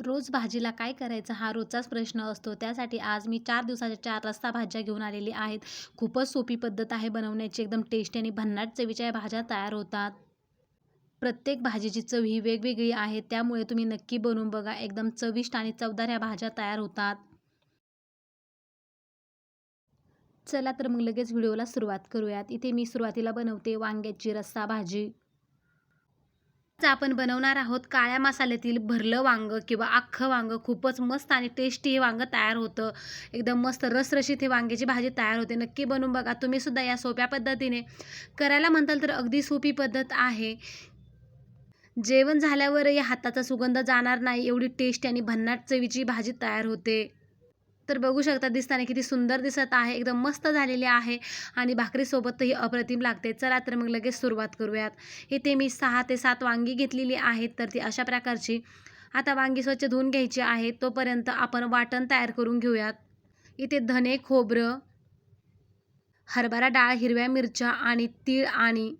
रोज भाजीला काय करायचं हा रोजचाच प्रश्न असतो. त्यासाठी आज मी चार दिवसाच्या चार रस्ता भाज्या घेऊन आलेली आहेत. खूपच सोपी पद्धत आहे बनवण्याची. एकदम टेस्टी आणि भन्नाट चवीच्या या भाज्या तयार होतात. प्रत्येक भाजीची चव ही वेगवेगळी आहे. त्यामुळे तुम्ही नक्की बनवून बघा. एकदम चविष्ट आणि चवदार ह्या भाज्या तयार होतात. चला तर मग लगेच व्हिडिओला सुरुवात करूयात. इथे मी सुरुवातीला बनवते वांग्याची रस्सा भाजी. आपण बनवणार आहोत. काळ्या मसाल्यातील भरलं वांगं किंवा अख्खं वांगं खूपच मस्त आणि टेस्टी हे वांगं तयार होतं. एकदम मस्त रसरशीत हे वांग्याची भाजी तयार होते. नक्की बनवून बघा. तुम्ही सुद्धा या सोप्या पद्धतीने. करायला म्हणताल तर अगदी सोपी पद्धत आहे. जेवण झाल्यावरही हाताचा सुगंध जाणार नाही. एवढी टेस्टी आणि भन्नाट चवीची भाजी तयार होते. तर बघू शकता दिसताना किती सुंदर दिसत आहे एकदम मस्त झालेली आहे आणि भाकरीसोबतही अप्रतिम लागते. चला तर मग लगेच सुरुवात करूयात. इथे मी सहा ते सात वांगी घेतलेली आहेत तर ती अशा प्रकारची. आता वांगी स्वच्छ धुवून घ्यायची आहे तोपर्यंत आपण वाटण तयार करून घेऊयात. इथे धने खोबरं हरभरा डाळ हिरव्या मिरच्या आणि तीळ आणि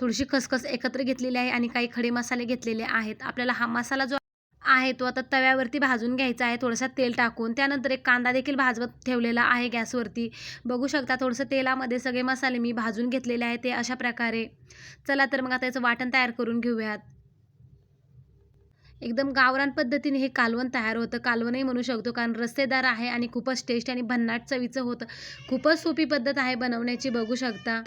थोडीशी खसखस एकत्र घेतलेली आहे आणि काही खडे मसाले घेतलेले आहेत. आपल्याला हा मसाला जो आहे तो आता तव्यावरती भाजून घ्यायचा आहे थोडंसं तेल टाकून. त्यानंतर एक कांदा देखील भाजवत ठेवलेला आहे गॅसवरती. बघू शकता थोडंसं तेलामध्ये सगळे मसाले मी भाजून घेतलेले आहे ते अशा प्रकारे. चला तर मग आता याचं वाटण तयार करून घेऊयात. एकदम गावरान पद्धतीने हे कालवण तयार होतं. कालवणही म्हणू शकतो कारण रस्तेदार आहे आणि खूपच टेस्ट आणि भन्नाट चवीचं होतं. खूपच सोपी पद्धत आहे बनवण्याची बघू शकता.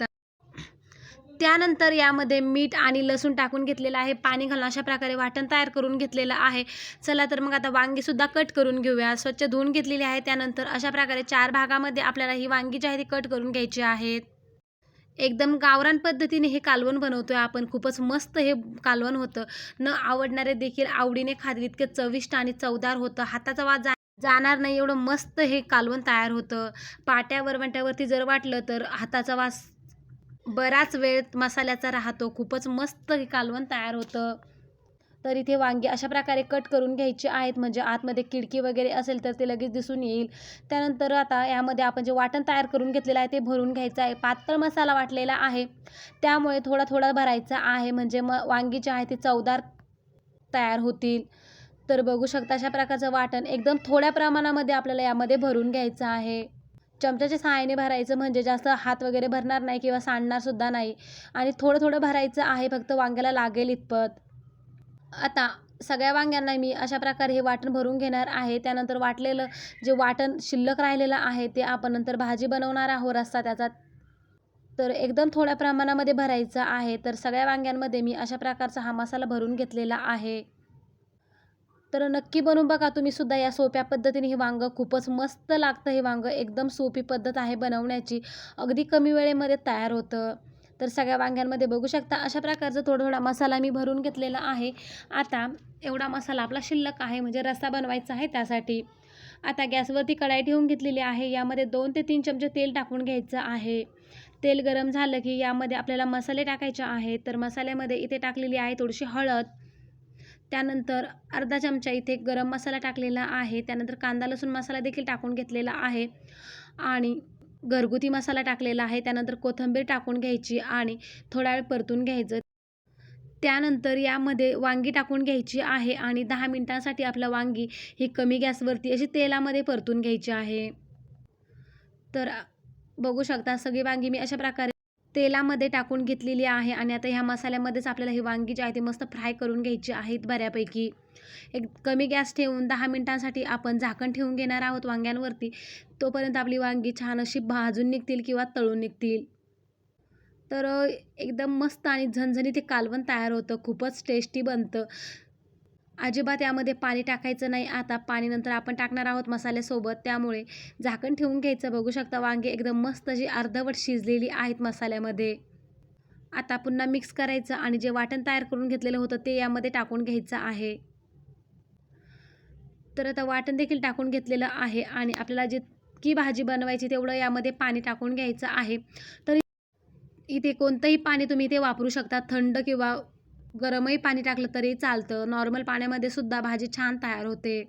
त्यानंतर यामध्ये मीठ आणि लसूण टाकून घेतलेलं आहे. पाणी घालून अशा प्रकारे वाटण तयार करून घेतलेलं आहे. चला तर मग आता वांगीसुद्धा कट करून घेऊया. स्वच्छ धुवून घेतलेली आहे. त्यानंतर अशा प्रकारे चार भागामध्ये आपल्याला ही वांगी जी आहे ती कट करून घ्यायची आहेत एकदम गावरान पद्धतीने हे कालवण बनवतो आहे आपण. खूपच मस्त हे कालवण होतं. न आवडणारे देखील आवडीने खातील इतकं चविष्ट आणि चवदार होतं. हाताचा वास जा जाणार नाही. एवढं मस्त हे कालवण तयार होतं. पाट्या वरवंट्यावरती जर वाटलं तर हाताचा वास बराच वेळ मसाल्याचा राहतो. खूपच मस्त हे कालवण तयार होतं. तर इथे वांगी अशा प्रकारे कट करून घ्यायची आहेत. म्हणजे आतमध्ये किडकी वगैरे असेल तर ते लगेच दिसून येईल. त्यानंतर आता यामध्ये आपण जे वाटण तयार करून घेतलेलं आहे ते भरून घ्यायचं आहे. पातळ मसाला वाटलेला आहे. त्यामुळे थोडा थोडा भरायचा आहे. म्हणजे मग वांगी जे आहे ते चवदार तयार होतील. तर बघू शकता अशा प्रकारचं वाटण एकदम थोड्या प्रमाणामध्ये आपल्याला यामध्ये भरून घ्यायचं आहे. चमच्याच्या सहाय्याने भरायचं म्हणजे जास्त हात वगैरे भरणार नाही किंवा सांडणारसुद्धा नाही. आणि थोडं थोडं भरायचं आहे फक्त वांग्याला लागेल इतपत. आता सगळ्या वांग्यांना मी अशा प्रकारे हे वाटण भरून घेणार आहे. त्यानंतर वाटलेलं जे वाटण शिल्लक राहिलेलं आहे ते आपण नंतर भाजी बनवणार आहोत रस्ता त्याचा. तर एकदम थोड्या प्रमाणामध्ये भरायचं आहे. तर सगळ्या वांग्यांमध्ये मी अशा प्रकारचा हा मसाला भरून घेतलेला आहे. तर नक्की बनवून बघा तुम्ही सुद्धा या सोप्या पद्धतीने हे वांगं. खूपच मस्त लागतं हे वांगं. एकदम सोपी पद्धत आहे बनवण्याची. अगदी कमी वेळेमध्ये तयार होतं. तर सगळ्या वांग्यांमध्ये बघू शकता. अशा प्रकारचा थोडा थोडा मसाला मी भरून घेतलेला आहे. आता एवढा मसाला आपला शिल्लक आहे. म्हणजे रस्सा बनवायचा आहे त्यासाठी. आता गॅसवरती कढाई ठेवून घेतलेली आहे. यामध्ये दोन ते तीन चमचे तेल टाकून घ्यायचं आहे. तेल गरम झालं की यामध्ये आपल्याला मसाले टाकायचे आहेत. तर मसाल्यामध्ये इथे टाकलेली आहे थोडीशी हळद. त्यानंतर अर्धा चमचा इथे गरम मसाला टाकलेला आहे. त्यानंतर कांदा लसूण मसाला देखील टाकून घेतलेला आहे. आणि घरगुती मसाला टाकलेला आहे. त्यानंतर कोथिंबीर टाकून घ्यायची आणि थोडा वेळ परतून घ्यायचं. त्यानंतर यामध्ये वांगी टाकून घ्यायची आहे आणि दहा मिनटांसाठी आपलं वांगी ही कमी गॅसवरती अशी तेलामध्ये परतून घ्यायची आहे. तर बघू शकता सगळी वांगी मी अशा प्रकारे तेलामध्ये टाकून घेतलेली आहे आणि आता ह्या मसाल्यामध्येच आपल्याला ही वांगी जी आहे ती मस्त फ्राय करून घ्यायची आहेत बऱ्यापैकी. एक कमी गॅस ठेवून दहा मिनटांसाठी आपण झाकण ठेवून घेणार आहोत वांग्यांवरती. तोपर्यंत आपली वांगी छान अशी भाजून निघतील किंवा तळून निघतील. तर एकदम मस्त आणि झणझणीत ते कालवण तयार होतं. खूपच टेस्टी बनतं. अजिबात यामध्ये पाणी टाकायचं नाही. आता पाणी नंतर आपण टाकणार आहोत मसाल्यासोबत. त्यामुळे झाकण ठेवून घ्यायचं. बघू शकता वांगे एकदम मस्त अशी अर्धवट शिजलेली आहेत मसाल्यामध्ये. आता पुन्हा मिक्स करायचं आणि जे वाटण तयार करून घेतलेलं होतं ते यामध्ये टाकून घ्यायचं आहे. तर आता वाटण देखील टाकून घेतलेलं आहे आणि आपल्याला जितकी भाजी बनवायची तेवढं यामध्ये पाणी टाकून घ्यायचं आहे. तर इथे कोणतंही पाणी तुम्ही इथे वापरू शकता. थंड किंवा गरमही पाणी टाकलं तरी चालतं. नॉर्मल पाण्यामध्ये सुद्धा भाजी छान तयार होते.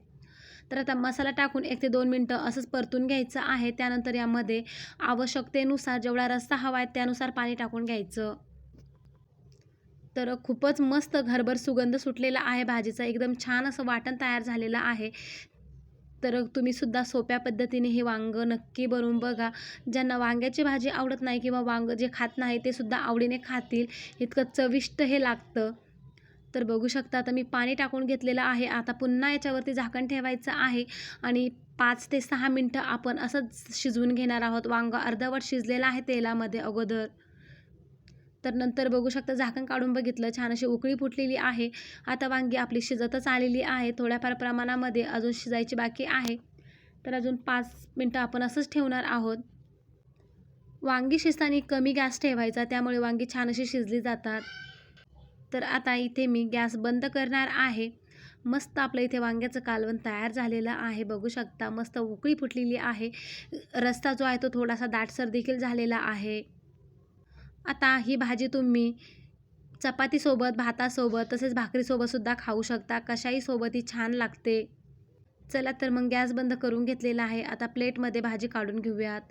तर आता मसाला टाकून एक ते दोन मिनटं असंच परतून घ्यायचं आहे. त्यानंतर यामध्ये आवश्यकतेनुसार जेवढा रस्सा हवा आहे त्यानुसार पाणी टाकून घ्यायचं. तर खूपच मस्त घरभर सुगंध सुटलेला आहे. भाजीचा एकदम छान असं वाटण तयार झालेलं आहे. तर तुम्हीसुद्धा सोप्या पद्धतीने हे वांगं नक्की बनवून बघा. ज्यांना वांग्याची भाजी आवडत नाही किंवा वांगं जे खात नाही ते सुद्धा आवडीने खातील. इतकं चविष्ट हे लागतं. तर बघू शकता आता मी पाणी टाकून घेतलेलं आहे. आता पुन्हा याच्यावरती झाकण ठेवायचं आहे. आणि पाच ते सहा मिनटं आपण असंच शिजवून घेणार आहोत. वांगं अर्धवट शिजलेलं आहे तेलामध्ये अगोदर. तर नंतर बघू शकता झाकण काढून बघितलं छान अशी उकळी फुटलेली आहे. आता वांगी आपली शिजतच आलेली आहे. थोड्याफार प्रमाणामध्ये अजून शिजायची बाकी आहे. तर अजून पाच मिनटं आपण असंच ठेवणार आहोत. वांगी शिजताना कमी गॅस ठेवायचा त्यामुळे वांगी छान अशी शिजली जातात. तर आता इथे मी गॅस बंद करणार आहे. मस्त आपलं इथे वांग्याचं कालवण तयार झालेलं आहे. बघू शकता मस्त उकळी फुटलेली आहे. रस्ता जो आहे तो थोडासा दाटसर देखील झालेला आहे. आता ही भाजी तुम्ही चपातीसोबत भातासोबत तसेच भाकरीसोबतसुद्धा खाऊ शकता. कशाही सोबत ही छान लागते. चला तर मग गॅस बंद करून घेतलेला आहे. आता प्लेटमध्ये भाजी काढून घेऊयात.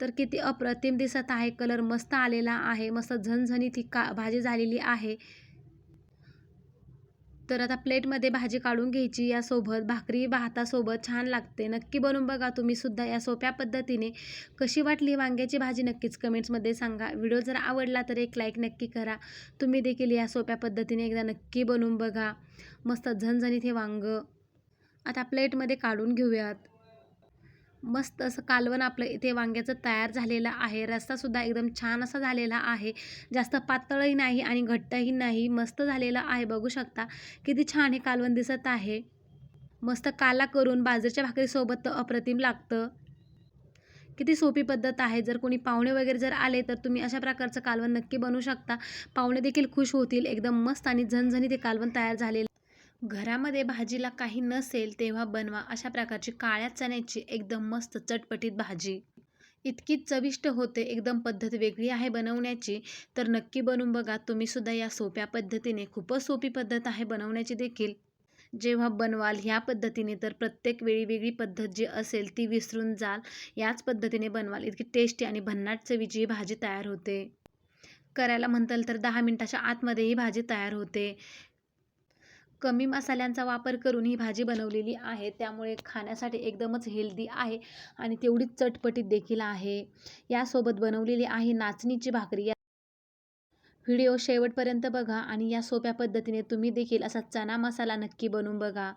तर किती अप्रतिम दिसत आहे. कलर मस्त आलेला आहे. मस्त झणझणीत ही का भाजी झालेली आहे. तर आता प्लेटमध्ये भाजी काढून घ्यायची यासोबत भाकरी भातासोबत छान लागते. नक्की बनवून बघा तुम्हीसुद्धा या सोप्या पद्धतीने. कशी वाटली वांग्याची भाजी नक्कीच कमेंट्समध्ये सांगा. व्हिडिओ जर आवडला तर एक लाईक नक्की करा. तुम्ही देखील या सोप्या पद्धतीने एकदा नक्की बनवून बघा. मस्त झणझणीत हे वांगं. आता प्लेटमध्ये काढून घेऊयात. मस्त असं कालवण आपलं इथे वांग्याचं तयार झालेलं आहे. रस्सासुद्धा एकदम छान असा झालेला आहे. जास्त पातळही नाही आणि घट्टही नाही. मस्त झालेलं आहे. बघू शकता किती छान हे कालवण दिसत आहे. मस्त काला करून बाजरीच्या भाकरीसोबत तर अप्रतिम लागतं. किती सोपी पद्धत आहे. जर कोणी पाहुणे वगैरे जर आले तर तुम्ही अशा प्रकारचं कालवण नक्की बनवू शकता. पाहुणे देखील खुश होतील. एकदम मस्त आणि झणझणीत ते कालवण तयार झालेलं घरामध्ये भाजीला काही नसेल तेव्हा बनवा अशा प्रकारची काळ्या चण्याची एकदम मस्त चटपटीत भाजी. इतकी चविष्ट होते एकदम पद्धत वेगळी आहे बनवण्याची. तर नक्की बनवून बघा तुम्हीसुद्धा या सोप्या पद्धतीने खूपच सोपी पद्धत आहे बनवण्याची देखील. जेव्हा बनवाल ह्या पद्धतीने तर प्रत्येक वेळी वेगळी पद्धत जी असेल ती विसरून जाल. याच पद्धतीने बनवाल इतकी टेस्टी आणि भन्नाट चवीची ही भाजी तयार होते. करायला म्हणताल तर दहा मिनटाच्या आतमध्ये ही भाजी तयार होते. कमी मसाल्यांचा वापर करून ही भाजी बनवलेली आहे. त्यामुळे खाण्यासाठी एकदमच हेल्दी आहे आणि तेवढीच चटपटीत देखील आहे. यासोबत बनवलेली आहे नाचणीची भाकरी. व्हिडिओ शेवटपर्यंत बघा आणि या सोप्या पद्धतीने तुम्ही देखील असा चना मसाला नक्की बनवून बघा.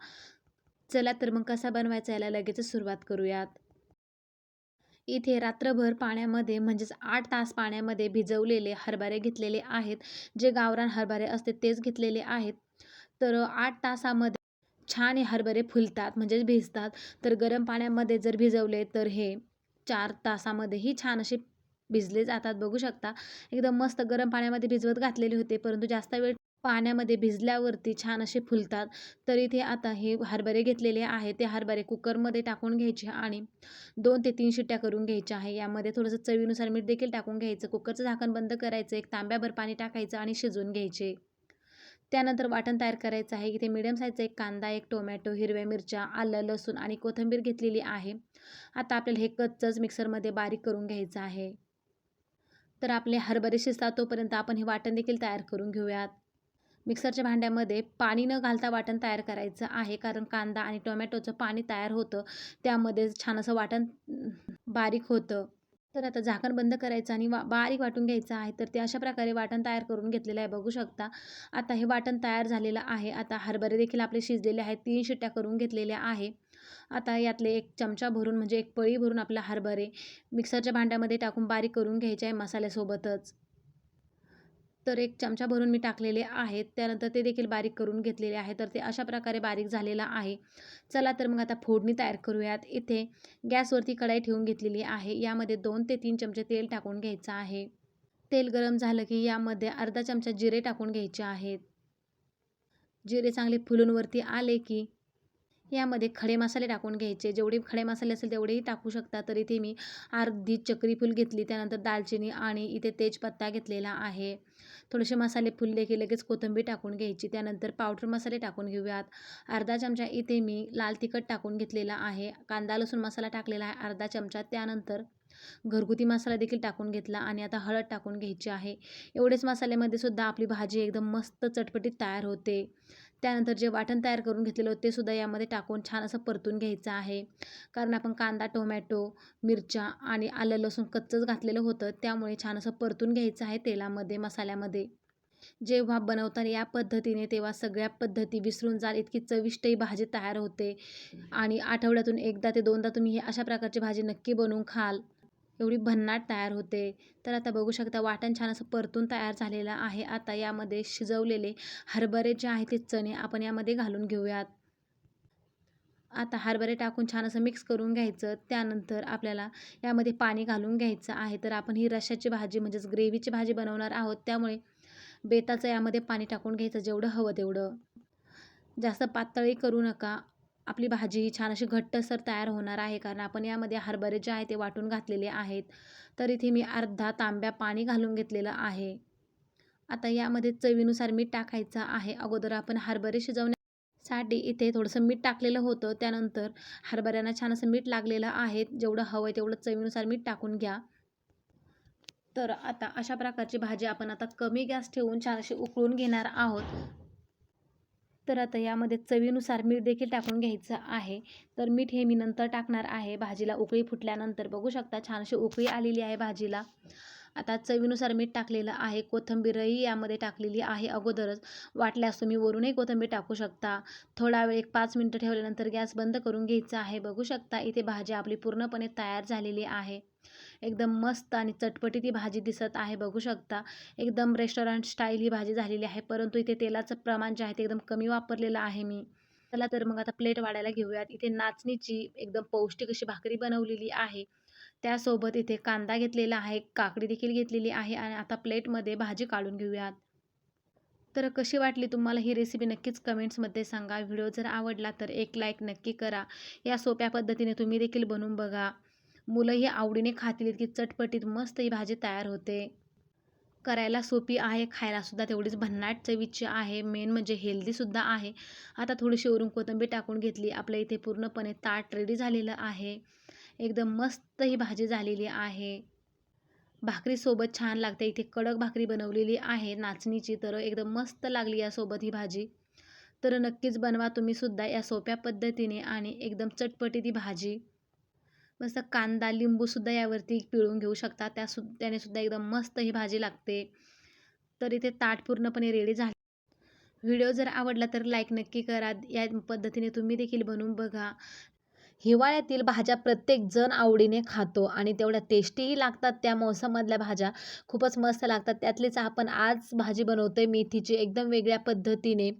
चला तर मग कसा बनवायचा याला लगेचच सुरुवात करूयात. इथे रात्रभर पाण्यामध्ये म्हणजेच आठ तास पाण्यामध्ये भिजवलेले हरभरे घेतलेले आहेत. जे गावरान हरभरे असते तेच घेतलेले आहेत. तर आठ तासामध्ये छान हे हरभरे फुलतात म्हणजेच भिजतात. तर गरम पाण्यामध्ये जर भिजवले तर हे चार तासामध्येही छान असे भिजले जातात बघू शकता. एकदम मस्त गरम पाण्यामध्ये भिजवत घातलेले होते परंतु जास्त वेळ पाण्यामध्ये भिजल्यावरती छान असे फुलतात. तर इथे आता हे हरभरे घेतलेले आहे ते हरभरे कुकरमध्ये टाकून घ्यायचे आणि दोन ते तीन शिट्ट्या करून घ्यायच्या आहे. यामध्ये थोडंसं चवीनुसार मीठ देखील टाकून घ्यायचं कुकरचं झाकण बंद करायचं एक तांब्याभर पाणी टाकायचं आणि शिजवून घ्यायचे. त्यानंतर वाटण तयार करायचं आहे. इथे मिडियम साईजचा एक कांदा एक टोमॅटो हिरव्या मिरच्या आलं लसूण आणि कोथिंबीर घेतलेली आहे. आता आपल्याला हे कच्चंच मिक्सरमध्ये बारीक करून घ्यायचं आहे. तर आपले हरभरे शिजतात तोपर्यंत आपण हे वाटण देखील तयार करून घेऊयात. मिक्सरच्या भांड्यामध्ये पाणी न घालता वाटण तयार करायचं आहे. कारण कांदा आणि टोमॅटोचं पाणी तयार होतं. त्यामध्ये छान असं वाटण बारीक होतं. तर आता झाकण बंद करायचं आणि वा बारीक वाटून घ्यायचं आहे. तर ते अशा प्रकारे वाटण तयार करून घेतलेलं आहे. बघू शकता आता हे वाटण तयार झालेलं आहे. आता हरभरे देखील आपले शिजलेले आहेत. तीन शिट्ट्या करून घेतलेल्या आहे. आता यातले एक चमचा भरून म्हणजे एक पळी भरून आपला हरभरे मिक्सरच्या भांड्यामध्ये टाकून बारीक करून घ्यायचे आहे मसाल्यासोबतच. तर एक चमचा भरून मी टाकलेले आहेत. त्यानंतर ते देखील बारीक करून घेतलेले आहे तर ते अशा प्रकारे बारीक झालेलं आहे. चला तर मग आता फोडणी तयार करूयात. इथे गॅसवरती कढाई ठेवून घेतलेली आहे. यामध्ये दोन ते तीन चमचे तेल टाकून घ्यायचं आहे. तेल गरम झालं की यामध्ये अर्धा चमचा जिरे टाकून घ्यायचे आहेत. जिरे चांगले फुलूनवरती आले की यामध्ये खडे मसाले टाकून घ्यायचे. जेवढे खडे मसाले असेल तेवढेही टाकू शकता. तर इथे मी अर्धी चक्रीफूल घेतली. त्यानंतर दालचिनी आणि इथे तेजपत्ता घेतलेला आहे. थोडेसे मसाले फुलले की लगेच कोथिंबीर टाकून घ्यायची. त्यानंतर पावडर मसाले टाकून घेऊयात. अर्धा चमचा इथे मी लाल तिखट टाकून घेतलेला आहे. कांदा लसूण मसाला टाकलेला आहे अर्धा चमचा. त्यानंतर घरगुती मसाला देखील टाकून घेतला आणि आता हळद टाकून घ्यायची आहे. एवढेच मसाल्यामध्ये सुद्धा आपली भाजी एकदम मस्त चटपटीत तयार होते. त्यानंतर जे वाटण तयार करून घेतलेलं होतं ते सुद्धा यामध्ये टाकून छान असं परतून घ्यायचं आहे. कारण आपण कांदा टोमॅटो मिरच्या आणि आलं लसूण कच्चंच घातलेलं होतं. त्यामुळे छान असं परतून घ्यायचं आहे तेलामध्ये मसाल्यामध्ये. जेव्हा बनवताना या पद्धतीने तेव्हा सगळ्या पद्धती विसरून जाल इतकी चविष्ट ही भाजी तयार होते. आणि आठवड्यातून एकदा ते दोनदा तुम्ही ही अशा प्रकारची भाजी नक्की बनवून खाल. एवढी भन्नाट तयार होते. तर आता बघू शकता वाटण छान असं परतून तयार झालेलं आहे. आता यामध्ये शिजवलेले हरभरे जे आहे ते चणे आपण यामध्ये घालून घेऊयात. आता हरभरे टाकून छान असं मिक्स करून घ्यायचं. त्यानंतर आपल्याला यामध्ये पाणी घालून घ्यायचं आहे. तर आपण ही रश्याची भाजी म्हणजेच ग्रेव्हीची भाजी बनवणार आहोत. त्यामुळे बेताचं यामध्ये पाणी टाकून घ्यायचं जेवढं हवं तेवढं. जास्त पातळी करू नका. आपली भाजी ही छान अशी घट्टसर तयार होणार आहे कारण आपण यामध्ये हरभरे जे आहे ते वाटून घातलेले आहेत. तर इथे मी अर्धा तांब्या पाणी घालून घेतलेलं आहे. आता यामध्ये चवीनुसार मीठ टाकायचं आहे. अगोदर आपण हरभरे शिजवण्यासाठी इथे थोडंसं मीठ टाकलेलं होतं. त्यानंतर हरभऱ्यांना छान असं मीठ लागलेलं आहे. जेवढं हवं आहे तेवढं चवीनुसार मीठ टाकून घ्या. तर आता अशा प्रकारची भाजी आपण आता कमी गॅस ठेवून छान अशी उकळून घेणार आहोत. तर आता यामध्ये चवीनुसार मीठ देखील टाकून घ्यायचं आहे. तर मीठ हे मी नंतर टाकणार आहे. भाजीला उकळी फुटल्यानंतर बघू शकता छान अशी उकळी आलेली आहे भाजीला. आता चवीनुसार मीठ टाकलेलं आहे. कोथिंबीरही यामध्ये टाकलेली आहे अगोदरच. वाटल्यास तुम्ही वरूनही कोथिंबीर टाकू शकता. थोडा वेळ एक पाच मिनटं ठेवल्यानंतर गॅस बंद करून घ्यायचा आहे. बघू शकता इथे भाजी आपली पूर्णपणे तयार झालेली आहे. एकदम मस्त आणि चटपटी ती भाजी दिसत आहे बघू शकता. एकदम रेस्टॉरंट स्टाईल ही भाजी झालेली आहे परंतु इथे तेलाचं प्रमाण जे आहे ते एकदम कमी वापरलेलं आहे मी. चला तर मग आता प्लेट वाढायला घेऊयात. इथे नाचणीची एकदम पौष्टिक अशी भाकरी बनवलेली आहे. त्यासोबत इथे कांदा घेतलेला आहे काकडी देखील घेतलेली आहे आणि आता प्लेटमध्ये भाजी काढून घेऊयात. तर कशी वाटली तुम्हाला ही रेसिपी नक्कीच कमेंट्समध्ये सांगा. व्हिडिओ जर आवडला तर एक लाईक नक्की करा. या सोप्या पद्धतीने तुम्ही देखील बनवून बघा. मुलंही आवडीने खातील इतकी चटपटीत मस्त ही भाजी तयार होते. करायला सोपी आहे खायलासुद्धा तेवढीच भन्नाट चवीची आहे. मेन म्हणजे हेल्दीसुद्धा आहे. आता थोडीशी वरून कोथिंबीर टाकून घेतली. आपल्या इथे पूर्णपणे ताट रेडी झालेलं आहे. एकदम मस्त ही भाजी झालेली आहे. भाकरीसोबत छान लागते. इथे कडक भाकरी बनवलेली आहे. नाचणीची तर एकदम मस्त लागली यासोबत ही भाजी. तर नक्कीच बनवा तुम्हीसुद्धा या सोप्या पद्धतीने आणि एकदम चटपटीत ही भाजी. मस्त कांदा लिंबूसुद्धा यावरती पिळून घेऊ शकता. त्या सु त्याने सुद्धा एकदम मस्त ही भाजी लागते. तर इथे ताट पूर्णपणे रेडी झाले. व्हिडिओ जर आवडला तर लाईक नक्की करा. या पद्धतीने तुम्ही देखील बनवून बघा. हिवाळ्यातील भाज्या प्रत्येक जण आवडीने खातो आणि तेवढ्या टेस्टीही लागतात. त्या मोसममधल्या भाज्या खूपच मस्त लागतात. त्यातलीच आपण आज भाजी बनवतोय मेथीची. एकदम वेगळ्या पद्धतीने.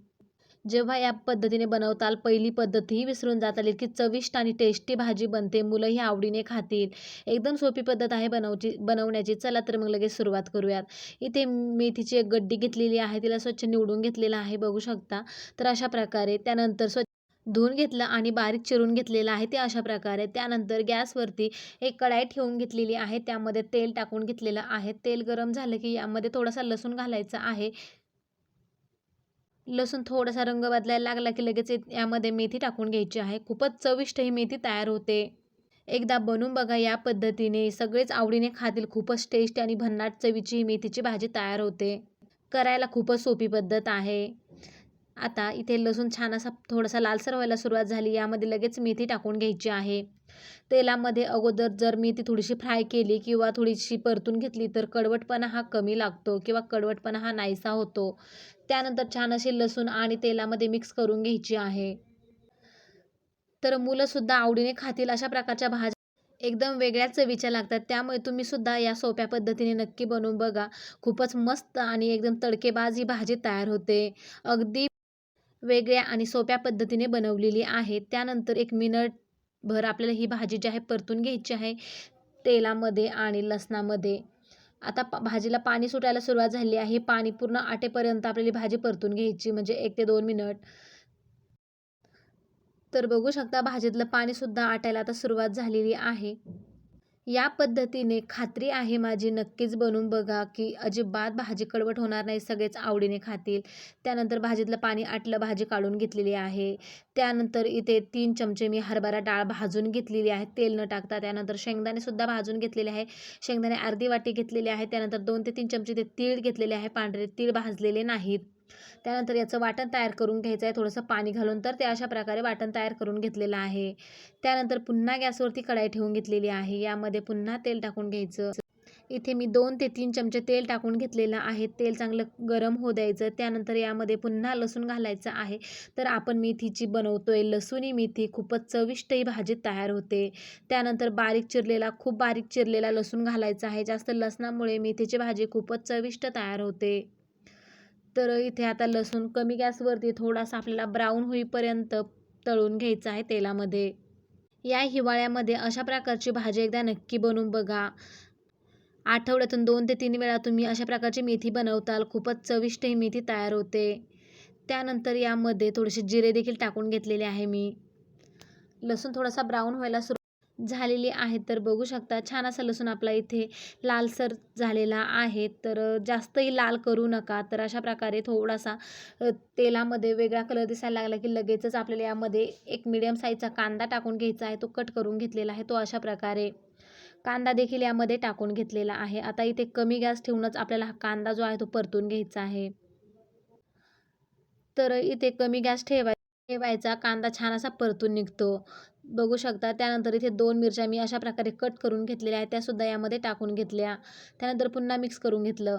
जेव्हा या पद्धतीने बनवताल पहिली पद्धतही विसरून जाताल. इतकी चविष्ट आणि टेस्टी भाजी बनते. मुलंही आवडीने खातील. एकदम सोपी पद्धत आहे बनवची बनवण्याची. चला तर मग लगेच सुरुवात करूयात. इथे मेथीची एक गड्डी घेतलेली आहे. तिला स्वच्छ निवडून घेतलेलं आहे. बघू शकता. तर अशा प्रकारे त्यानंतर स्वच्छ धुवून घेतलं आणि बारीक चिरून घेतलेलं आहे ते अशा प्रकारे. त्यानंतर गॅसवरती एक कढाई ठेवून घेतलेली आहे. त्यामध्ये तेल टाकून घेतलेलं आहे. तेल गरम झालं की यामध्ये थोडासा लसूण घालायचा आहे. लसूण थोडासा रंग बदलायला लागला की लगेच यामध्ये मेथी टाकून घ्यायची आहे. खूपच चविष्ट ही मेथी तयार होते. एकदा बनवून बघा या पद्धतीने. सगळेच आवडीने खातील. खूपच टेस्ट आणि भन्नाट चवीची ही मेथीची भाजी तयार होते. करायला खूपच सोपी पद्धत आहे. आता इथे लसूण छान असा थोडासा लालसर व्हायला सुरुवात झाली. यामध्ये लगेच मेथी टाकून घ्यायची आहे. तेलामध्ये अगोदर जर मी ती थोडीशी फ्राय केली किंवा थोडीशी परतून घेतली तर कडवटपणा हा कमी लागतो किंवा कडवटपणा हा नाहीसा होतो. त्यानंतर छान अशी लसूण आणि तेलामध्ये मिक्स करून घ्यायची आहे. तर मुलंसुद्धा आवडीने खातील अशा प्रकारच्या भाज्या. एकदम वेगळ्या चवीच्या लागतात. त्यामुळे तुम्ही सुद्धा या सोप्या पद्धतीने नक्की बनवून बघा. खूपच मस्त आणि एकदम तडकेबाज ही भाजी तयार होते. अगदी वेगळ्या आणि सोप्या पद्धतीने बनवलेली आहे. त्यानंतर एक मिनट भर आपल्याला ही भाजी जी आहे परतून घ्यायची आहे. तेलामध्ये आणि लसणामध्ये. आता पा भाजीला पाणी सुटायला सुरुवात झाली आहे. पाणी पूर्ण आटेपर्यंत आपल्याला भाजी परतून घ्यायची म्हणजे एक ते दोन मिनट. तर बघू शकता भाजीतलं पाणीसुद्धा आटायला आता सुरुवात झालेली आहे. या पद्धतीने खात्री आहे माझी. नक्कीच बनवून बघा की अजिबात भाजी कडवट होणार नाही. सगळेच आवडीने खातील. त्यानंतर भाजीतलं पाणी आटलं भाजी काढून घेतलेली आहे. त्यानंतर इथे तीन चमचे मी हरभरा डाळ भाजून घेतलेली आहे. तेल न टाकता त्यानंतर शेंगदाणेसुद्धा भाजून घेतलेले आहे. शेंगदाणे अर्धी वाटी घेतलेली आहे. त्यानंतर दोन ते तीन चमचे ते तीळ घेतलेले आहे. पांढरे तीळ भाजलेले नाहीत. त्यानंतर याचं वाटण तयार करून घ्यायचं आहे. थोडंसं पाणी घालून तर ते अशा प्रकारे वाटण तयार करून घेतलेलं आहे. त्यानंतर पुन्हा गॅसवरती कढाई ठेवून घेतलेली आहे. यामध्ये पुन्हा तेल टाकून घ्यायचं. इथे मी दोन ते तीन चमचे तेल टाकून घेतलेलं आहे. तेल चांगलं गरम हो द्यायचं. त्यानंतर यामध्ये पुन्हा लसूण घालायचं आहे. तर आपण मेथीची बनवतोय. लसूणी मेथी खूपच चविष्ट ही भाजी तयार होते. त्यानंतर बारीक चिरलेला खूप बारीक चिरलेला लसूण घालायचा आहे. जास्त लसणामुळे मेथीची भाजी खूपच चविष्ट तयार होते. तर इथे आता लसूण कमी गॅसवरती थोडासा आपल्याला ब्राऊन होईपर्यंत तळून घ्यायचा आहे तेलामध्ये. या हिवाळ्यामध्ये अशा प्रकारची भाजी एकदा नक्की बनवून बघा. आठवड्यातून दोन ते तीन वेळा तुम्ही अशा प्रकारची मेथी बनवताल. खूपच चविष्ट ही मेथी तयार होते. त्यानंतर यामध्ये थोडेसे जिरे देखील टाकून घेतलेले आहे मी. लसूण थोडासा ब्राऊन व्हायला सुरू झालेली आहे तर बघू शकता. छान असा लसूण आपला इथे लालसर झालेला आहे तर जास्तही लाल करू नका. तर अशा प्रकारे थोडासा तेलामध्ये वेगळा कलर दिसायला लागला की लगेचच आपल्याला यामध्ये एक मिडियम साईजचा कांदा टाकून घ्यायचा आहे तो कट करून घेतलेला आहे तो अशा प्रकारे कांदा देखील यामध्ये टाकून घेतलेला आहे. आता इथे कमी गॅस ठेवूनच आपल्याला हा कांदा जो आहे तो परतून घ्यायचा आहे. तर इथे कमी गॅस ठेवाय ठेवायचा. कांदा छान असा परतून निघतो. बघू शकता. त्यानंतर इथे दोन मिरच्या मी अशा प्रकारे कट करून घेतलेल्या आहेत. त्यासुद्धा यामध्ये टाकून घेतल्या. त्यानंतर पुन्हा मिक्स करून घेतलं.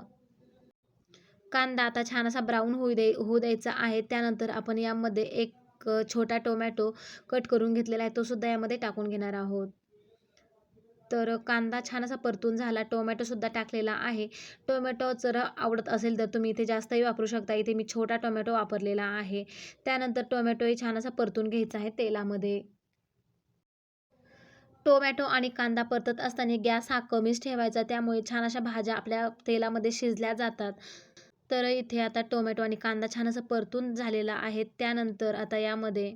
कांदा आता छान असा ब्राऊन होऊ दे होऊ द्यायचा आहे. त्यानंतर आपण यामध्ये एक छोटा टोमॅटो कट करून घेतलेला आहे. तो सुद्धा यामध्ये टाकून घेणार आहोत. तर कांदा छान असा परतून झाला. टोमॅटोसुद्धा टाकलेला आहे. टोमॅटो जर आवडत असेल तर तुम्ही इथे जास्तही वापरू शकता. इथे मी छोटा टोमॅटो वापरलेला आहे. त्यानंतर टोमॅटोही छान असा परतून घ्यायचा आहे तेलामध्ये. टोमॅटो आणि कांदा परतत असताना गॅस हा कमीच ठेवायचा त्यामुळे छान अशा भाज्या आपल्या तेलामध्ये शिजल्या जातात. तर इथे आता टोमॅटो आणि कांदा छान असं परतून झालेला आहे. त्यानंतर आता यामध्ये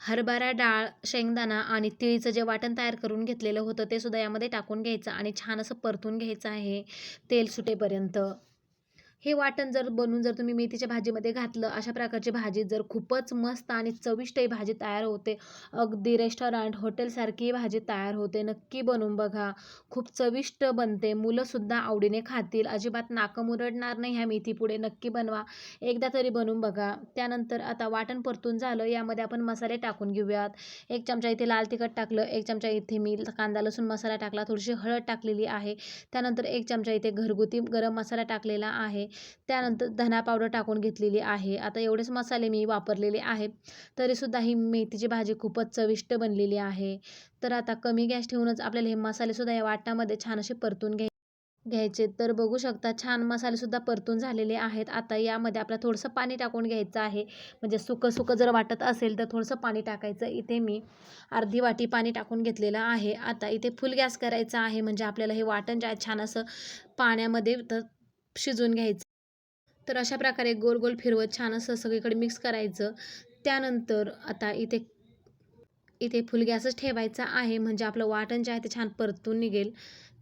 हरभरा डाळ शेंगदाणा आणि तिळीचं जे वाटण तयार करून घेतलेलं होतं ते सुद्धा यामध्ये टाकून घ्यायचं आणि छान असं परतून घ्यायचं आहे तेल सुटेपर्यंत. हे वाटण जर बनवून जर तुम्ही मेथीच्या भाजीमध्ये घातलं अशा प्रकारची भाजी जर खूपच मस्त आणि चविष्ट ही भाजी तयार होते. अगदी रेस्टॉरंट हॉटेलसारखी ही भाजी तयार होते. नक्की बनवून बघा. खूप चविष्ट बनते. मुलंसुद्धा आवडीने खातील. अजिबात नाकं मुरडणार नाही ह्या मेथी पुढे नक्की बनवा. एकदा तरी बनवून बघा. त्यानंतर आता वाटण परतून झालं. यामध्ये आपण मसाले टाकून घेऊयात. एक चमचा इथे लाल तिखट टाकलं. एक चमचा इथे मी कांदा लसूण मसाला टाकला. थोडीशी हळद टाकलेली आहे. त्यानंतर एक चमचा इथे घरगुती गरम मसाला टाकलेला आहे. त्यानंतर धना पावडर टाकून घेतलेली आहे. आता एवढेच मसाले मी वापरलेले आहे तरीसुद्धा ही मेथीची भाजी खूपच चविष्ट बनलेली आहे. तर आता कमी गॅस ठेवूनच आपल्याला हे मसालेसुद्धा या वाटामध्ये छान असे परतून घ्याय घ्यायचे. तर बघू शकता छान मसालेसुद्धा परतून झालेले आहेत. आता यामध्ये आपल्याला थोडंसं पाणी टाकून घ्यायचं आहे. म्हणजे सुकं सुकं जर वाटत असेल तर थोडंसं पाणी टाकायचं. इथे मी अर्धी वाटी पाणी टाकून घेतलेलं आहे. आता इथे फुल गॅस करायचा आहे. म्हणजे आपल्याला हे वाटण जे आहे छान असं पाण्यामध्ये तर शिजवून घ्यायचं. तर अशा प्रकारे गोल गोल फिरवत छान असं सगळीकडे मिक्स करायचं. त्यानंतर आता इथे इथे फुल गॅसच ठेवायचा आहे. म्हणजे आपलं वाटण जे आहे ते छान परतून निघेल.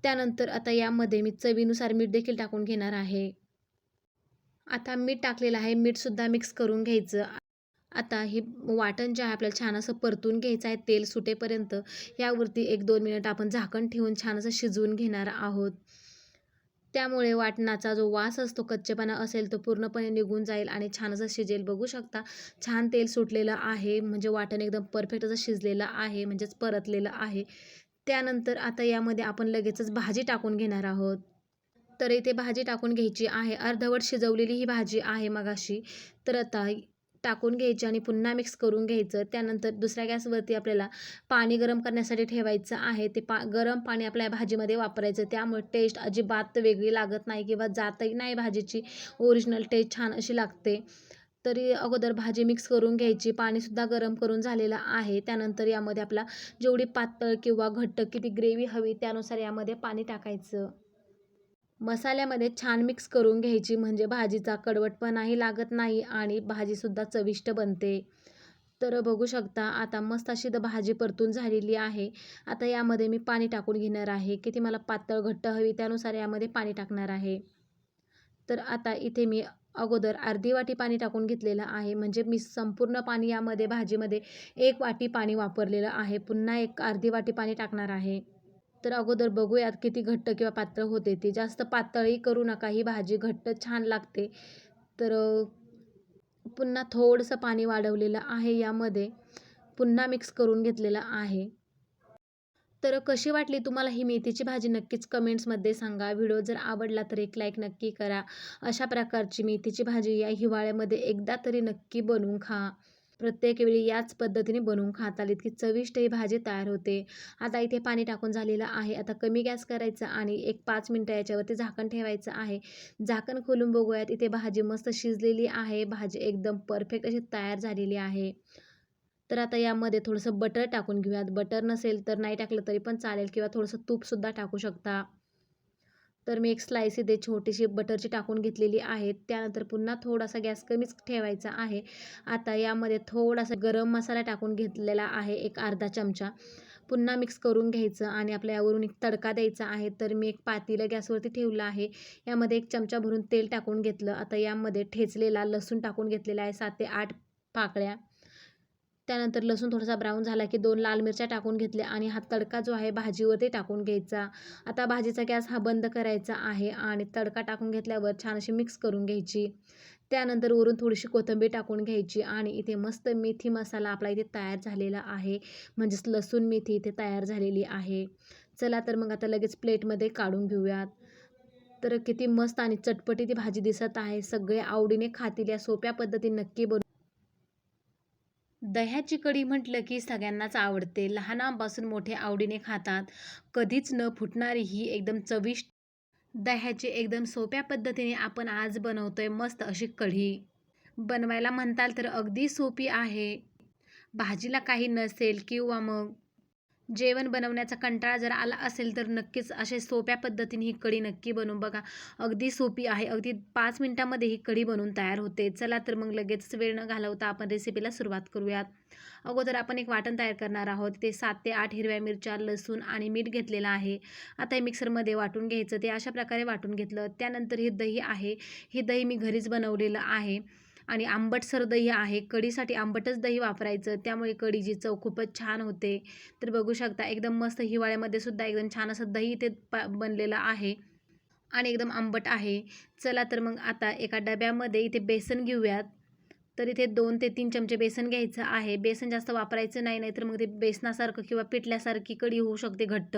त्यानंतर आता यामध्ये मी चवीनुसार मीठ देखील टाकून घेणार आहे. आता मीठ टाकलेलं आहे. मीठसुद्धा मिक्स करून घ्यायचं. आता हे वाटण जे आहे आपल्याला छान असं परतून घ्यायचं आहे. तेल सुटेपर्यंत यावरती एक दोन मिनिट आपण झाकण ठेवून छान असं शिजवून घेणार आहोत. त्यामुळे वाटणाचा जो वास असतो कच्चेपणा असेल तो पूर्णपणे निघून जाईल आणि छान असं शिजेल. बघू शकता छान तेल सुटलेलं आहे म्हणजे वाटण एकदम परफेक्ट असं शिजलेलं आहे म्हणजेच परतलेलं आहे. त्यानंतर आता यामध्ये आपण लगेचच भाजी टाकून घेणार आहोत. तर इथे भाजी टाकून घ्यायची आहे. अर्धवट शिजवलेली ही भाजी आहे मगाशी. तर आता टाकून घ्यायची आणि पुन्हा मिक्स करून घ्यायचं. त्यानंतर दुसऱ्या गॅसवरती आपल्याला पाणी गरम करण्यासाठी ठेवायचं आहे. ते पा गरम पाणी आपल्या भाजीमध्ये वापरायचं. त्यामुळे टेस्ट अजिबात वेगळी लागत नाही किंवा जातही नाही भाजीची. ओरिजिनल टेस्ट छान अशी लागते. तरी अगोदर भाजी मिक्स करून घ्यायची. पाणीसुद्धा गरम करून झालेलं आहे. त्यानंतर यामध्ये आपला जेवढी पातळ किंवा घट्ट किती ग्रेव्ही हवी त्यानुसार यामध्ये पाणी टाकायचं. मसाल्यामध्ये छान मिक्स करून घ्यायची. म्हणजे भाजीचा कडवटपणाही लागत नाही आणि भाजीसुद्धा चविष्ट बनते. तर बघू शकता आता मस्त अशी तर भाजी परतून झालेली आहे. आता यामध्ये मी पाणी टाकून घेणार आहे. किती मला पातळ घट्ट हवी त्यानुसार यामध्ये पाणी टाकणार आहे. तर आता इथे मी अगोदर अर्धी वाटी पाणी टाकून घेतलेलं आहे. म्हणजे मी संपूर्ण पाणी यामध्ये भाजीमध्ये एक वाटी पाणी वापरलेलं आहे. पुन्हा एक अर्धी वाटी पाणी टाकणार आहे. तर अगोदर बघूयात किती घट्ट किंवा पातळ होते ते. जास्त पातळही करू नका ही भाजी घट्ट छान लागते. तर पुन्हा थोडंसं पाणी वाढवलेलं आहे यामध्ये. पुन्हा मिक्स करून घेतलेलं आहे. तर कशी वाटली तुम्हाला ही मेथीची भाजी? नक्कीच कमेंट्समध्ये सांगा. व्हिडिओ जर आवडला तर एक लाईक नक्की करा. अशा प्रकारची मेथीची भाजी या हिवाळ्यामध्ये एकदा तरी नक्की बनवून खा. प्रत्येक वेळी याच पद्धतीने बनवून खाता आलीत की चविष्ट ही भाजी तयार होते. आता इथे पाणी टाकून झालेलं आहे. आता कमी गॅस करायचा आणि एक पाच मिनटं याच्यावरती झाकण ठेवायचं आहे. झाकण खोलून बघूयात. इथे भाजी मस्त शिजलेली आहे. भाजी एकदम परफेक्ट अशी तयार झालेली आहे. तर आता यामध्ये थोडंसं बटर टाकून घेऊयात. बटर नसेल तर नाही टाकलं तरी पण चालेल किंवा थोडंसं तूपसुद्धा टाकू शकता. तर मी एक स्लाइस इथे छोटीशी बटरची टाकून घेतलेली आहे. त्यानंतर पुन्हा थोडासा गॅस कमीच ठेवायचा आहे. आता यामध्ये थोडासा गरम मसाला टाकून घेतलेला आहे एक अर्धा चमचा. पुन्हा मिक्स करून घ्यायचं आणि आपल्या यावरून एक तडका द्यायचा आहे. तर मी एक पातीला गॅसवरती ठेवलं आहे. यामध्ये एक चमचा भरून तेल टाकून घेतलं. आता यामध्ये ठेचलेला लसूण टाकून घेतलेला आहे. सात ते आठ पाकळ्या. त्यानंतर लसूण थोडासा ब्राऊन झाला की दोन लाल मिरच्या टाकून घेतल्या आणि हा तडका जो आहे भाजीवरती टाकून घ्यायचा. आता भाजीचा गॅस हा बंद करायचा आहे आणि तडका टाकून घेतल्यावर छान अशी मिक्स करून घ्यायची. त्यानंतर वरून थोडीशी कोथिंबीर टाकून घ्यायची आणि इथे मस्त मेथी मसाला आपला इथे तयार झालेला आहे. म्हणजेच लसूण मेथी इथे तयार झालेली आहे. चला तर मग आता लगेच प्लेटमध्ये काढून घेऊयात. तर किती मस्त आणि चटपटी ती भाजी दिसत आहे. सगळे आवडीने खातील या सोप्या पद्धतीने नक्की बनवून दह्याची कढी म्हटलं की सगळ्यांनाच आवडते. लहानांपासून मोठे आवडीने खातात. कधीच न फुटणारी ही एकदम चविष्ट दह्याची एकदम सोप्या पद्धतीने आपण आज बनवतोय मस्त अशी कढी. बनवायला म्हणताल तर अगदी सोपी आहे. भाजीला काही नसेल किंवा मग जेवण बनवण्याचा कंटाळा जर आला असेल तर नक्कीच असे सोप्या पद्धतीने ही कढी नक्की बनवून बघा. अगदी सोपी आहे. अगदी पाच मिनटामध्ये ही कढी बनवून तयार होते. चला तर मग लगेच वेळ न घालवता आपण रेसिपीला सुरुवात करूयात. अगोदर आपण एक वाटण तयार करणार आहोत. ते सात ते आठ हिरव्या मिरच्या लसूण आणि मीठ घेतलेलं आहे. आता हे मिक्सरमध्ये वाटून घ्यायचं. ते अशा प्रकारे वाटून घेतलं. त्यानंतर हे दही आहे. हे दही मी घरीच बनवलेलं आहे. आणि आंबटसर दही आहे. कढीसाठी आंबटच दही वापरायचं. त्यामुळे कढीची चव खूपच छान होते. तर बघू शकता एकदम मस्त हिवाळ्यामध्ये सुद्धा एकदम छान असं दही इथे पा बनलेलं आहे. आणि एकदम आंबट आहे. चला तर मग आता एका डब्यामध्ये इथे बेसन घेऊयात. तर इथे दोन ते तीन चमचे बेसन घ्यायचं आहे. बेसन जास्त वापरायचं नाही नाहीतर मग ते बेसनासारखं किंवा पिठल्यासारखी कढी होऊ शकते घट्ट.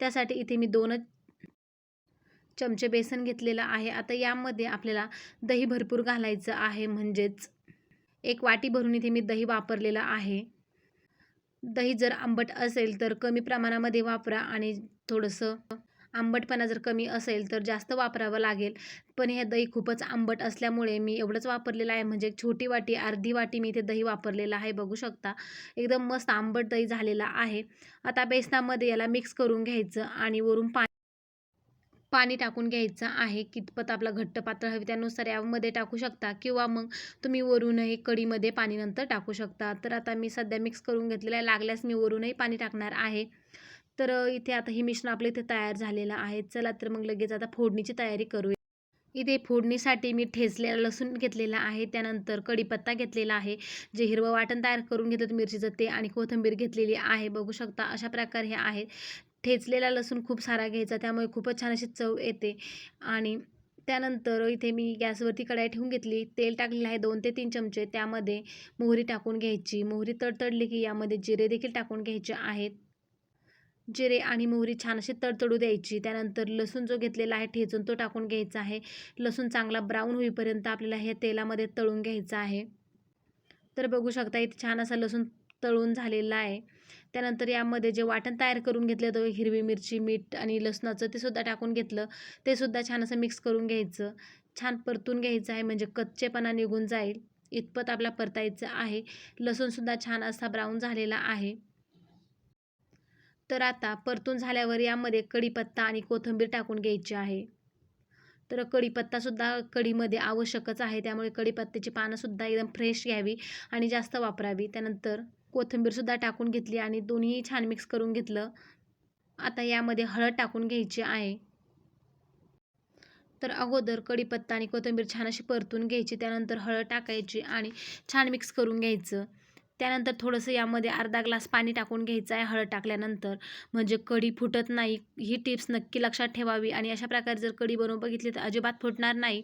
त्यासाठी इथे मी दोनच चमचे बेसन घेतलेलं आहे. आता यामध्ये आपल्याला दही भरपूर घालायचं आहे. म्हणजेच एक वाटी भरून इथे मी दही वापरलेलं आहे. दही जर आंबट असेल तर कमी प्रमाणामध्ये वापरा आणि थोडंसं आंबटपणा जर कमी असेल तर जास्त वापरावं लागेल. पण हे दही खूपच आंबट असल्यामुळे मी एवढंच वापरलेलं आहे. म्हणजे छोटी वाटी अर्धी वाटी मी इथे दही वापरलेलं आहे. बघू शकता एकदम मस्त आंबट दही झालेलं आहे. आता बेसनामध्ये याला मिक्स करून घ्यायचं आणि वरून पाणी पाणी टाकून घ्यायचं आहे. कितपत आपला घट्ट पातळ हवी त्यानुसार यामध्ये टाकू शकता किंवा मग तुम्ही वरूनही कढीमध्ये पाणी नंतर टाकू शकता. तर आता मी सध्या मिक्स करून घेतलेलं आहे लागल्यास मी वरूनही पाणी टाकणार आहे. तर इथे आता हे मिश्रण आपलं इथे तयार झालेलं आहे. चला तर मग लगेच आता फोडणीची तयारी करूया. इथे फोडणीसाठी मी ठेचलेला लसूण घेतलेला आहे. त्यानंतर कढीपत्ता घेतलेला आहे. जे हिरवं वाटण तयार करून घेतात मिरचीचं ते आणि कोथिंबीर घेतलेली आहे. बघू शकता अशा प्रकारे हे आहे. ठेचलेला लसूण खूप सारा घ्यायचा त्यामुळे खूपच छान अशी चव येते. आणि त्यानंतर इथे मी गॅसवरती कढाई ठेवून घेतली. तेल टाकलेलं आहे दोन ते तीन चमचे. त्यामध्ये मोहरी टाकून घ्यायची. मोहरी तडतडली की यामध्ये जिरे देखील टाकून घ्यायचे आहेत. जिरे आणि मोहरी छान अशी तडतडू द्यायची. त्यानंतर लसूण जो घेतलेला आहे ठेचून तो टाकून घ्यायचा आहे. लसूण चांगला ब्राऊन होईपर्यंत आपल्याला हे तेलामध्ये तळून घ्यायचं आहे. तर बघू शकता इथे छान असा लसूण तळून झालेला आहे. त्यानंतर यामध्ये जे वाटण तयार करून घेतलं होतं हिरवी मिरची मीठ आणि लसणाचं ते सुद्धा टाकून घेतलं. ते सुद्धा छान असं मिक्स करून घ्यायचं. छान परतून घ्यायचं आहे म्हणजे कच्चेपणा निघून जाईल. इतपत आपला परतायचं आहे. लसूणसुद्धा छान असा ब्राऊन झालेला आहे. तर आता परतून झाल्यावर यामध्ये कढीपत्ता आणि कोथिंबीर टाकून घ्यायची आहे. तर कढीपत्तासुद्धा कढीमध्ये आवश्यकच आहे त्यामुळे कढीपत्त्याची पानंसुद्धा एकदम फ्रेश घ्यावी आणि जास्त वापरावी. त्यानंतर कोथिंबीरसुद्धा टाकून घेतली आणि दोन्ही छान मिक्स करून घेतलं. आता यामध्ये हळद टाकून घ्यायची आहे. तर अगोदर कढीपत्ता आणि कोथिंबीर छान अशी परतून घ्यायची त्यानंतर हळद टाकायची आणि छान मिक्स करून घ्यायचं. त्यानंतर थोडंसं यामध्ये अर्धा ग्लास पाणी टाकून घ्यायचं आहे हळद टाकल्यानंतर. म्हणजे कढी फुटत नाही ही टिप्स नक्की लक्षात ठेवावी आणि अशा प्रकारे जर कढी बनवून बघितली तर अजिबात फुटणार नाही.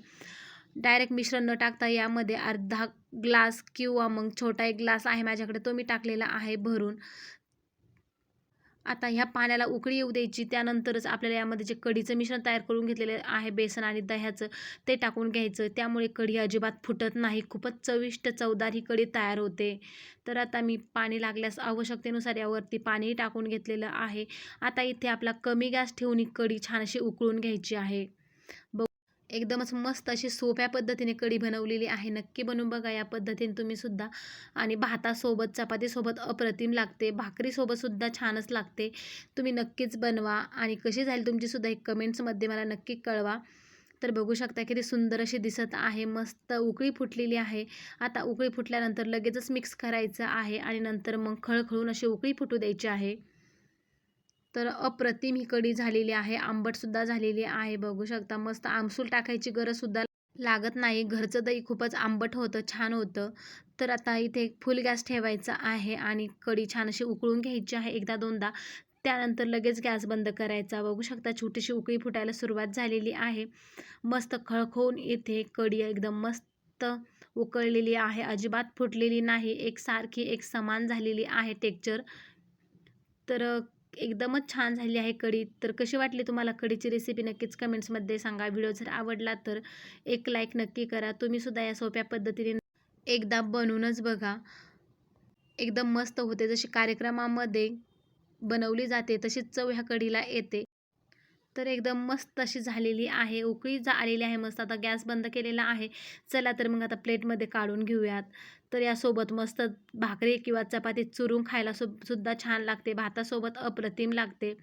डायरेक्ट मिश्रण न टाकता यामध्ये अर्धा ग्लास किंवा मग छोटा एक ग्लास आहे माझ्याकडे तो मी टाकलेला आहे भरून. आता ह्या पाण्याला उकळी येऊ द्यायची त्यानंतरच आपल्याला यामध्ये जे कढीचं मिश्रण तयार करून घेतलेले आहे बेसन आणि दह्याचं ते टाकून घ्यायचं. त्यामुळे कढी अजिबात फुटत नाही खूपच चविष्ट चवदार ही कढी तयार होते. तर आता मी पाणी लागल्यास आवश्यकतेनुसार यावरती पाणीही टाकून घेतलेलं आहे. आता इथे आपला कमी गॅस ठेवून ही कढी छान अशी उकळून घ्यायची आहे. बघ एकदमच मस्त अशी सोप्या पद्धतीने कढी बनवलेली आहे. नक्की बनवून बघा या पद्धतीने तुम्ही सुद्धा. आणि भातासोबत चपातीसोबत अप्रतिम लागते. भाकरीसोबतसुद्धा छानच लागते. तुम्ही नक्कीच बनवा. आणि कशी झाली तुमचीसुद्धा एक कमेंट्समध्ये मला नक्की कळवा. तर बघू शकता किती सुंदर अशी दिसत आहे. मस्त उकळी फुटलेली आहे. आता उकळी फुटल्यानंतर लगेचच मिक्स करायचं आहे. आणि नंतर मग खळखळून अशी उकळी फुटू द्यायची आहे. तर अप्रतिम ही कढी झालेली आहे आंबटसुद्धा झालेली आहे बघू शकता. मस्त आमसूल टाकायची गरजसुद्धा लागत नाही. घरचं दही खूपच आंबट होतं छान होतं. तर आता इथे फुल गॅस ठेवायचा आहे आणि कढी छान अशी उकळून घ्यायची आहे एकदा दोनदा. त्यानंतर लगेच गॅस बंद करायचा. बघू शकता छोटीशी उकळी फुटायला सुरुवात झालेली आहे. मस्त खळखळून इथे कढी एकदम मस्त उकळलेली आहे. अजिबात फुटलेली नाही. एकसारखी एक समान झालेली आहे टेक्चर तर एकदमच छान झाली आहे कढी. तर कशी वाटली तुम्हाला कढीची रेसिपी नक्कीच कमेंट्समध्ये सांगा. व्हिडिओ जर आवडला तर एक लाईक नक्की करा. तुम्हीसुद्धा या सोप्या पद्धतीने एकदा बनवूनच बघा. एकदम मस्त होते. जशी कार्यक्रमामध्ये बनवली जाते तशीच चव ह्या कढीला येते. तर एकदम मस्त अशी झालेली आहे. उकळी जा आलेली आहे मस्त. आता गॅस बंद केलेला आहे. चला तर मग आता प्लेटमध्ये काढून घेऊयात. तर यासोबत मस्त भाकरी किंवा चपाती चुरून खायला सु सुद्धा छान लागते. भातासोबत अप्रतिम लागते.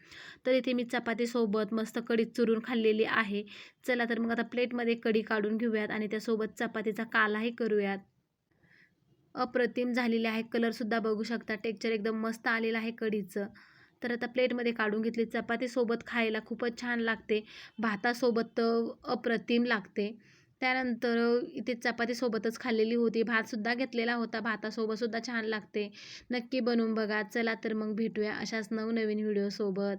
तर इथे मी चपातीसोबत मस्त कढी चुरून खाल्लेली आहे. चला तर मग आता प्लेटमध्ये कढी काढून घेऊयात आणि त्यासोबत चपातीचा कालाही करूयात. अप्रतिम झालेली आहे. कलरसुद्धा बघू शकता. टेक्चर एकदम मस्त आलेलं आहे कढीचं. तर आता प्लेटमध्ये काढून घेतली. चपातीसोबत खायला खूपच छान लागते. भातासोबत अप्रतिम लागते. त्यानंतर इथे चपातीसोबतच खाल्लेली होती. भातसुद्धा घेतलेला होता. भातासोबतसुद्धा छान लागते. नक्की बनवून बघा. चला तर मग भेटूया अशाच नवनवीन व्हिडिओसोबत